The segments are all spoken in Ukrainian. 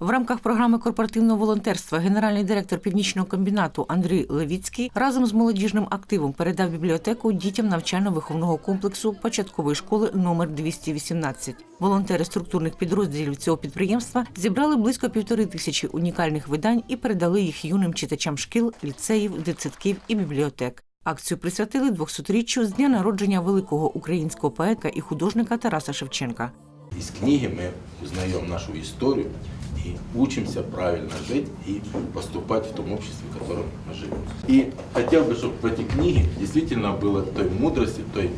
В рамках програми корпоративного волонтерства генеральний директор північного комбінату Андрій Левіцький разом з молодіжним активом передав бібліотеку дітям навчально-виховного комплексу початкової школи номер 218. Волонтери структурних підрозділів цього підприємства зібрали близько півтори тисячі унікальних видань і передали їх юним читачам шкіл, ліцеїв, дитсадків і бібліотек. Акцію присвятили 200-річчю з дня народження великого українського поета і художника Тараса Шевченка. Из книги мы узнаем нашу историю и учимся правильно жить и поступать в том обществе, в котором мы живем. И хотел бы, чтобы в эти книги действительно было той мудрости, той,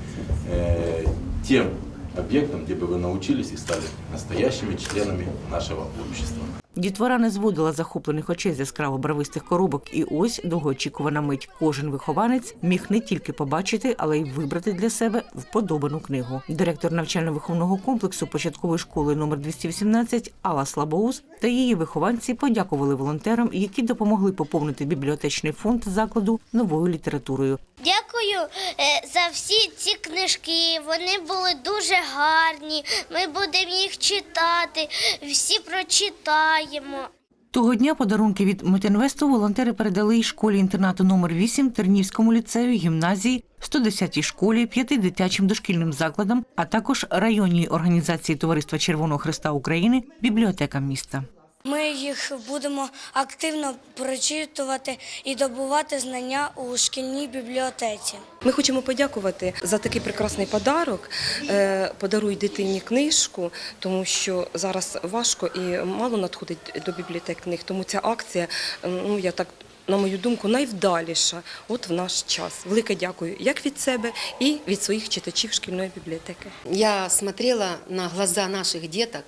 э, тем объектом, где бы вы научились и стали настоящими членами нашего общества. Дітвора не зводила захоплених очей з яскраво барвистих коробок, і ось довгоочікувана мить. Кожен вихованець міг не тільки побачити, але й вибрати для себе вподобану книгу. Директор навчально-виховного комплексу початкової школи номер 218 Алла Слабоус та її вихованці подякували волонтерам, які допомогли поповнити бібліотечний фонд закладу новою літературою. Дякую е, за всі ці книжки. Вони були дуже гарні. Ми будемо їх читати, всі прочитаємо. Того дня подарунки від Метинвесту волонтери передали й школі інтернату номер 8 Тернівському ліцею, гімназії, 110-й школі, п'яти дитячим дошкільним закладам, а також районній організації Товариства Червоного Христа України, бібліотекам міста. Ми їх будемо активно прочитувати і добувати знання у шкільній бібліотеці. Ми хочемо подякувати за такий прекрасний подарок. Е, Подаруй дитині книжку, тому що зараз важко і мало надходить до бібліотек книг. Тому ця акція, ну я так. На мою думку, найвдаліша от в наш час. Велике дякую як від себе і від своїх читачів шкільної бібліотеки. Я смотрела на глаза наших деток,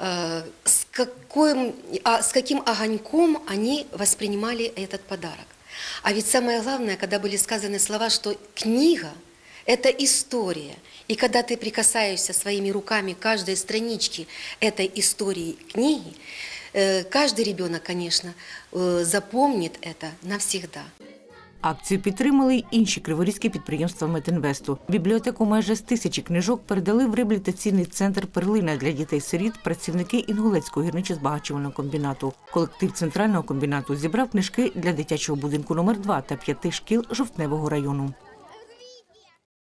э, каким, а, с каким огоньком они воспринимали этот подарок. А ведь самое главное, когда были сказаны слова, что книга – это история. И когда ты прикасаешься своими руками к каждой страничке этой истории книги, э, каждый ребенок, конечно, э, запомнит это навсегда. Акцію підтримали й інші криворізькі підприємства Метінвесту. Бібліотеку майже з тисячі книжок передали в реабілітаційний центр Перлина для дітей-сиріт працівники Інгулецького гірничо-збагачувального комбінату. Колектив центрального комбінату зібрав книжки для дитячого будинку номер 2 та п'яти шкіл жовтневого району.